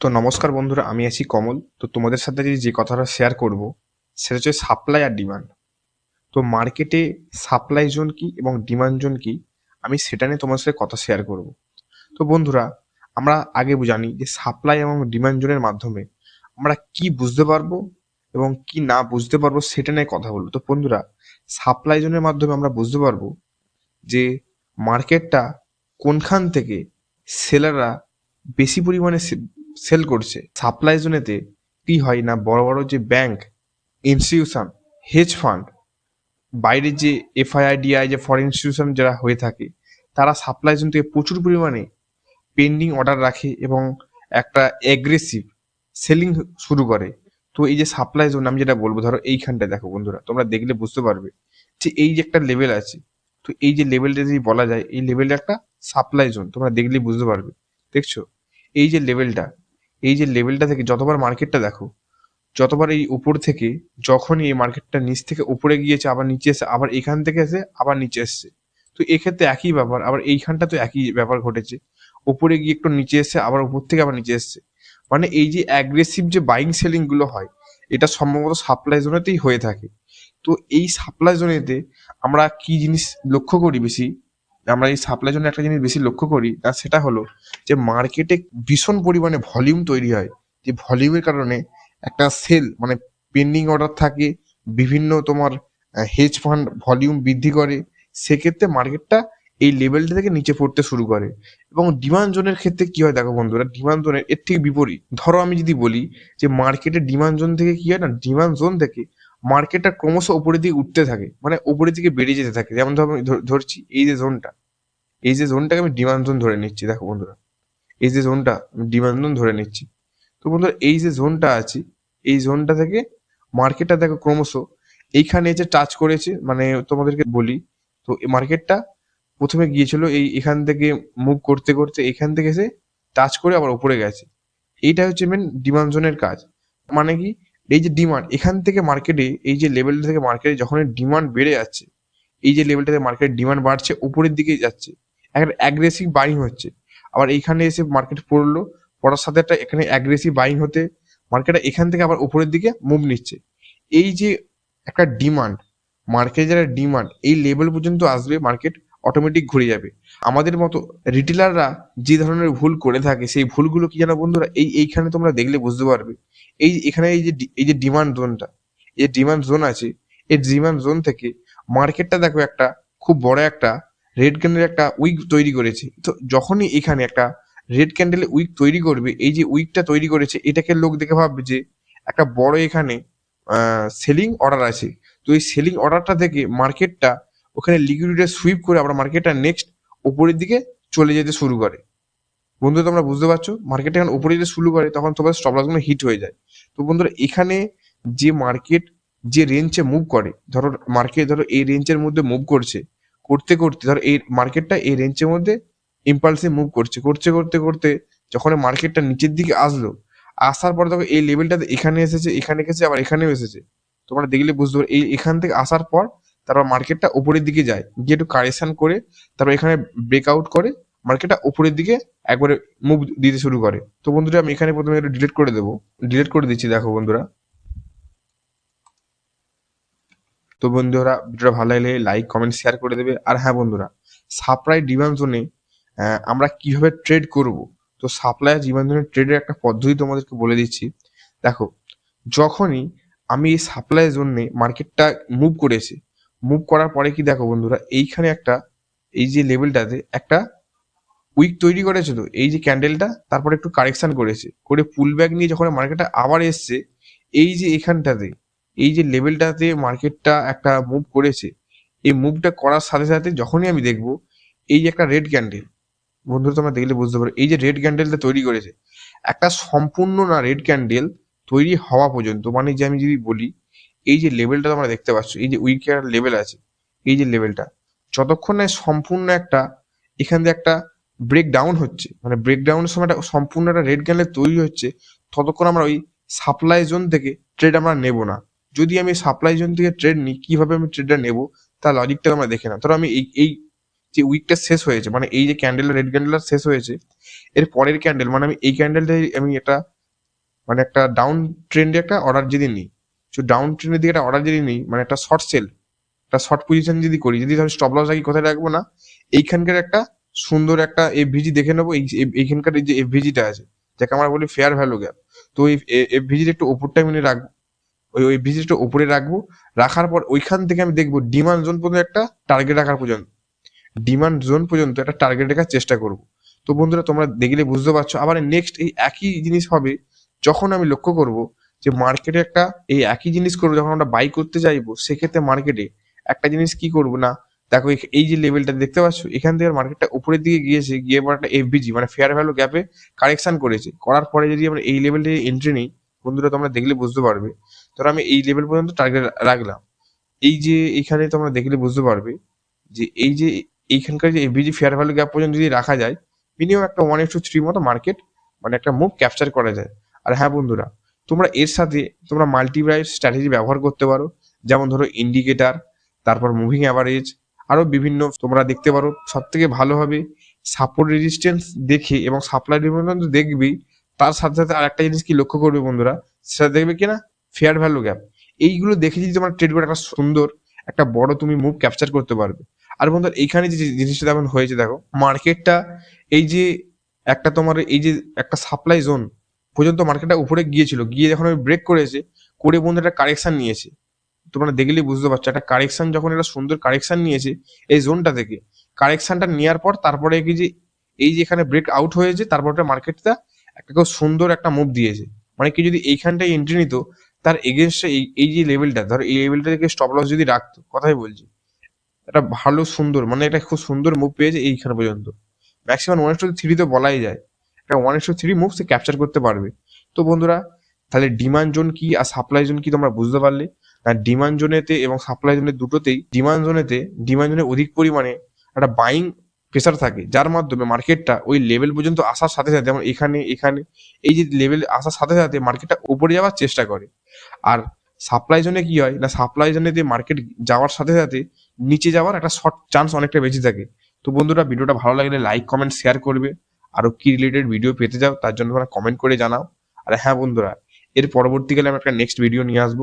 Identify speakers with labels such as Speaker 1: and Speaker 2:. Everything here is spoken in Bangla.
Speaker 1: তো নমস্কার বন্ধুরা, আমি আছি কমল। তো তোমাদের সাথে যে যে কথাটা শেয়ার করব, সেটা হচ্ছে সাপ্লাই আর ডিমান্ড তো মার্কেটে সাপ্লাই জোন কি এবং ডিমান্ড জোন কি, আমি সেটা নিয়ে তোমার সাথে কথা শেয়ার করব। তো বন্ধুরা, আমরা আগে জানি যে সাপ্লাই এবং ডিমান্ড জোনের মাধ্যমে আমরা কি বুঝতে পারব এবং কি না বুঝতে পারব সেটা নিয়ে কথা বলব। তো বন্ধুরা সাপ্লাই জোনের মাধ্যমে আমরা বুঝতে পারব যে মার্কেটটা কোনখান থেকে সেলাররা বেশি পরিমাণে সেল করছে। সাপ্লাই জোনেতে কি হয় না, বড় বড় যে ব্যাংক ইনস্টিটিউশন হেজ ফান্ড বাইরের যে এফআইআইডিআই যে ফরেন ইনস্টিটিউশন যারা হয়ে থাকে, তারা সাপ্লাই জোন থেকে প্রচুর পরিমাণে পেন্ডিং অর্ডার রাখে এবং একটা অ্যাগ্রেসিভ সেলিং শুরু করে। তো এই যে সাপ্লাই জোন আমি যেটা বলব, ধরো এইখানটা দেখো বন্ধুরা, তোমরা দেখলে বুঝতে পারবে যে এই যে একটা লেভেল আছে, তো এই যে লেভেলটা যদি বলা যায়, এই লেভেলটা একটা সাপ্লাই জোন তোমরা দেখলে বুঝতে পারবে, দেখছ? এই যে লেভেলটা এই যে লেভেলটা থেকে যতবার মার্কেটটা দেখো, যতবার এই উপর থেকে, যখনই এই মার্কেটটা নিচ থেকে উপরে গিয়েছে, আবার নিচে এসে, আবার এখান থেকে এসে, আবার নিচে এসছে। তো এক্ষেত্রে একই ব্যাপার, আবার এইখানটা তো একই ব্যাপার ঘটেছে। উপরে গিয়ে একটু নিচে এসছে, আবার উপর থেকে আবার নিচে এসছে। মানে এই যে অ্যাগ্রেসিভ যে বাইং সেলিংগুলো হয়, এটা সম্ভবত সাপ্লাই জোনেতেই হয়ে থাকে। তো এই সাপ্লাই জোনেতে আমরা কি জিনিস লক্ষ্য করি বেশি? আমরা এই সাপ্লাই জন্য একটা জিনিস বেশি লক্ষ্য করি আর সেটা হলো যে মার্কেটে ভীষণ পরিমাণে ভলিউম তৈরি হয়। যে ভলিউমের কারণে একটা সেল মানে পেন্ডিং অর্ডার থাকে, বিভিন্ন তোমার হেজ ফান্ড ভলিউম বৃদ্ধি করে, সেক্ষেত্রে মার্কেটটা এই লেভেলটা থেকে নিচে পড়তে শুরু করে। এবং ডিমান্ড জোনের ক্ষেত্রে কি হয় দেখো বন্ধুরা ডিমান্ড জোনের এর ঠিক বিপরীত। ধরো আমি যদি বলি যে মার্কেটের ডিমান্ড জোন থেকে কি হয় না ডিমান্ড জোন থেকে মার্কেটটা ক্রমশ উপরের দিকে উঠতে থাকে মানে উপরের দিকে বেড়ে যেতে থাকে। যেমন ধরো আমি ধরছি এই যে জোনটা এই যে জোনটাকে আমি ডিমান্ড জোন ধরে নিচ্ছি। দেখো বন্ধুরা, এই যে জোনটা আমি ডিমান্ড জোন ধরে নিচ্ছি। তো বন্ধুরা, এই যে জোনটা আছে, এই জোনটা থেকে মার্কেটটা দেখো ক্রমশ এইখানে এসে টাচ করেছে মানে তোমাদেরকে বলি, তো মার্কেটটা প্রথমে গিয়েছিল এই এখান থেকে মুভ করতে করতে, এখান থেকে এসে টাচ করে আবার উপরে গেছে। এইটা হচ্ছে মেন ডিমান্ড জোনের কাজ। মানে কি? এই যে ডিমান্ড এখান থেকে মার্কেটে এই যে লেভেলটা থেকে মার্কেটে যখন ডিমান্ড বেড়ে যাচ্ছে, এই যে লেভেলটা থেকে মার্কেটের ডিমান্ড বাড়ছে, উপরের দিকে যাচ্ছে একটা অ্যাগ্রেসিভ বাইং হচ্ছে। আবার এইখানে এসে মার্কেট পড়ল, পড়ার সাথে একটা এখানে অ্যাগ্রেসিভ বাইং হতে মার্কেটটা এখান থেকে আবার উপরের দিকে মুভ নিচ্ছে। এই যে একটা ডিমান্ড মার্কেটে যারা ডিমান্ড এই লেভেল পর্যন্ত আসবে মার্কেট অটোমেটিক ঘুরে যাবে। আমাদের মতো রিটেলাররা যে ধরনের ভুল করে থাকে, সেই ভুলগুলো কি জানো বন্ধুরা? এই, এইখানে তোমরা দেখলে বুঝতে পারবে। এই এখানে এই যে এই যে ডিমান্ড জোনটা এই ডিমান্ড জোন আছে, এই ডিমান্ড জোন থেকে মার্কেটটা দেখো একটা খুব বড় একটা রেড ক্যান্ডেল একটা উইক তৈরি করেছে। তো যখনই এখানে একটা রেড ক্যান্ডেল উইক তৈরি করবে, এই যে উইকটা তৈরি করেছে, এটাকে লোক দেখে ভাববে যে একটা বড় এখানে সেলিং অর্ডার আছে। তো এই সেলিং অর্ডারটা থেকে মার্কেটটা ওখানে লিকুইডিটি সুইপ করে আবার মার্কেটটা নেক্সট উপরের দিকে চলে যেতে শুরু করে। বন্ধু, তোমরা বুঝতে পারছ? মার্কেট যখন উপরে যেতে শুরু করে, তখন তোমার স্টপ লসগুলো হিট হয়ে যায়। তো বন্ধুরা, এখানে যে মার্কেট যে রেঞ্জে মুভ করে, ধরো মার্কেট ধরো এই রেঞ্জের মধ্যে মুভ করছে, করতে করতে, ধরো এই মার্কেটটা এই রেঞ্জের মধ্যে ইম্পালসে মুভ করছে করছে করতে করতে যখন মার্কেটটা নিচের দিকে আসলো, আসার পর দেখো এই লেভেলটাতে এখানে এসেছে এখানে এসেছে, আবার এখানেও এসেছে। তোমরা দেখলে বুঝতে পারো এই এখান থেকে আসার পর তারপর মার্কেটটা উপরের দিকে যায়, গিয়ে একটু কারেকশন করে, তারপর এখানে ব্রেকআউট করে মার্কেটটা উপরের দিকে একবারে মুভ দিতে শুরু করে। তো বন্ধুরা, আমি এখানে প্রথমে একটু ডিলিট করে দেবো। ডিলিট করে দিচ্ছি, দেখো বন্ধুরা। তো বন্ধুরা, ভিডিওটা ভালো লাগলে লাইক কমেন্ট শেয়ার করে দেবে। আর হ্যাঁ বন্ধুরা সাপ্লাই ডিমান্ড জোনে আমরা কীভাবে ট্রেড করব? তো সাপ্লাই ডিমান্ড জোনে ট্রেডের একটা পদ্ধতি তোমাদেরকে বলে দিচ্ছি। দেখো, যখনই আমি এই সাপ্লাই জোনে মার্কেটটা মুভ করেছি মুভ করার পরে কি দেখো বন্ধুরা, এইখানে একটা, এই যে লেভেলটাতে একটা উইক তৈরি করেছে তো এই যে ক্যান্ডেলটা, তারপরে একটু কারেকশন করেছে, করে পুল ব্যাক নিয়ে যখন মার্কেটটা আবার এসছে, এই যে এখানটাতে, এই যে লেভেলটাতে মার্কেটটা একটা মুভ করেছে, এই মুভটা করার সাথে সাথে যখনই আমি দেখব, এই যে একটা রেড ক্যান্ডেল বন্ধুরা তোমরা দেখলে বুঝতে পারো, এই যে রেড ক্যান্ডেলটা তৈরি করেছে, একটা সম্পূর্ণ না রেড ক্যান্ডেল তৈরি হওয়া পর্যন্ত মানে যে আমি যদি বলি, এই যে লেভেলটা তোমরা দেখতে পাচ্ছ, এই যে উইকের লেভেল আছে, এই যে লেভেলটা, যতক্ষণ না সম্পূর্ণ একটা, এখান দিয়ে একটা ব্রেক ডাউন হচ্ছে। মানে ব্রেক ডাউনের সময় সম্পূর্ণ একটা রেড ক্যান্ডেল তৈরি হচ্ছে, ততক্ষণ আমরা ওই সাপ্লাই জোন থেকে ট্রেড আমরা নেব না। যদি আমি সাপ্লাই জোন থেকে ট্রেড নিই, কীভাবে আমি ট্রেডটা নেব, তার লজিকটা আমরা দেখে না ধরো আমি এই এই যে উইকটা শেষ হয়েছে মানে এই যে ক্যান্ডেল রেড ক্যান্ডেল শেষ হয়েছে, এর পরের ক্যান্ডেল মানে আমি এই ক্যান্ডেলটাই আমি একটা মানে একটা ডাউন ট্রেন্ডে একটা অর্ডার যদি নিই তো ডাউন ট্রেন্ডের দিকে একটা অর্ডার যদি নিই মানে একটা শর্ট সেল একটা শর্ট পজিশন যদি করি, যদি ধর স্টপ লস রাখি কোথায় রাখব না, এইখানকার একটা সুন্দর একটা এফভিজি দেখে নেব। এই, এই- এইখানকার এই যে এফভিজিটা আছে, যাকে আমরা বলি ফেয়ার ভ্যালু গ্যাপ তো এই এফভিজির একটু ওপরটা আমি রাখব। ওই ওই ভিজিটটা উপরে রাখব। রাখার পর ওইখান থেকে আমি দেখব ডিমান্ড জোন পর্যন্ত একটা টার্গেট রাখার পর্যন্ত। ডিমান্ড জোন পর্যন্ত একটা টার্গেট রাখার চেষ্টা করব। তো বন্ধুরা, তোমরা দেখলে বুঝতে পারছ। আবার নেক্সট এই একই জিনিস হবে, যখন আমি লক্ষ্য করব যে মার্কেটে একটা এই একই জিনিস করব, যখন আমরা বাই করতে চাইব সেক্ষেত্রে মার্কেটে একটা জিনিস কি করব না দেখো, এই- যে লেভেলটা দেখতে পাচ্ছ, এখান থেকে মার্কেটটা উপরের দিকে গিয়েছে, গিয়ে এবার একটা এফবিজি মানে ফেয়ার ভ্যালু গ্যাপে কারেকশন করেছে। করার পরে যদি আমরা এই লেভেলটা এন্ট্রি নিই, বন্ধুরা, তোমরা দেখলে বুঝতে পারবে। ধরো, আমি এই লেভেল পর্যন্ত টার্গেট রাখলাম। এই যে এইখানে তোমরা দেখলে বুঝতে পারবে যে এই যে এইখানকার যে এফবিজি ফেয়ার ভ্যালু গ্যাপ পর্যন্ত যদি রাখা যায় মিনিমাম একটা ওয়ান টু থ্রি মতো মার্কেট মানে একটা মুভ ক্যাপচার করা যায়। আর হ্যাঁ বন্ধুরা, তোমরা এর সাথে তোমরা মাল্টিপ্রাইস স্ট্র্যাটেজি ব্যবহার করতে পারো। যেমন ধরো ইন্ডিকেটার তারপর মুভিং অ্যাভারেজ বিভিন্ন তোমরা দেখতে পারো। সব থেকে ভালো হবে সাপোর্ট রেজিস্ট্যান্স দেখে এবং সাপ্লাই ডিমান্ড দেখবেই তার সাথে সাথে আরেকটা জিনিস কি লক্ষ্য করবে বন্ধুরা? সেটা দেখবে কিনা ফেয়ার ভ্যালু গ্যাপ এইগুলো দেখে যদি তোমার ট্রেড করে একটা সুন্দর, একটা বড় তুমি মুভ ক্যাপচার করতে পারবে। আর বন্ধুরা, এইখানে যে জিনিসটা যেমন হয়েছে, দেখো মার্কেটটা এই যে একটা তোমার এই যে একটা সাপ্লাই জোন পর্যন্ত মার্কেটটা উপরে গিয়েছিল। গিয়ে যখন আমি ব্রেক করেছে, করে বন্ধু একটা কারেকশন নিয়েছে। তোমরা দেখলেই বুঝতে পারছ। একটা কারেকশন যখন এটা সুন্দর কারেকশন নিয়েছে, এই জোনটা থেকে কারেকশনটা নেওয়ার পর তারপরে কি যে, এই যে এখানে ব্রেক আউট হয়েছে, তারপর মার্কেটটা একটা খুব সুন্দর একটা মুভ দিয়েছে। মানে কি যদি এইখানটায় এন্ট্রি নিত, তার এগেনস্টে এই যে লেভেলটা ধর এই লেভেলটা থেকে স্টপ লস যদি রাখতো, কথাই বলছি। একটা ভালো সুন্দর মানে একটা খুব সুন্দর মুভ পেয়েছে এইখানে পর্যন্ত। ম্যাক্সিমাম ওয়ান টু থ্রি তো বলাই যায়। একটা ওয়ান টু থ্রি মুভ সে ক্যাপচার করতে পারবে। তো বন্ধুরা, তাহলে ডিমান্ড জোন কি আর সাপ্লাই জোন কি তোমরা বুঝতে পারলে? ডিমান্ড জোনেতে এবং সাপ্লাই জোনে দুটোতেই ডিমান্ড জোনেতে ডিমান্ড জোনে অধিক পরিমাণে একটা বাইং প্রেসার থাকে, যার মাধ্যমে মার্কেটটা ওই লেভেল পর্যন্ত আসার সাথে সাথে, যেমন এখানে এখানে, এই যে লেভেল আসার সাথে সাথে মার্কেটটা উপরে যাওয়ার চেষ্টা করে। আর সাপ্লাই জোনে কি হয়, না সাপ্লাই জোনে যে মার্কেট যাওয়ার সাথে সাথে নিচে যাওয়ার একটা শর্ট চান্স অনেকটা বেশি থাকে। তো বন্ধুরা, ভিডিওটা ভালো লাগলে লাইক কমেন্ট শেয়ার করবে। আরও কি রিলেটেড ভিডিও পেতে যাও তার জন্য তোমরা কমেন্ট করে জানাও। আর হ্যাঁ বন্ধুরা, এর পরবর্তীকালে আমি একটা নেক্সট ভিডিও নিয়ে আসব।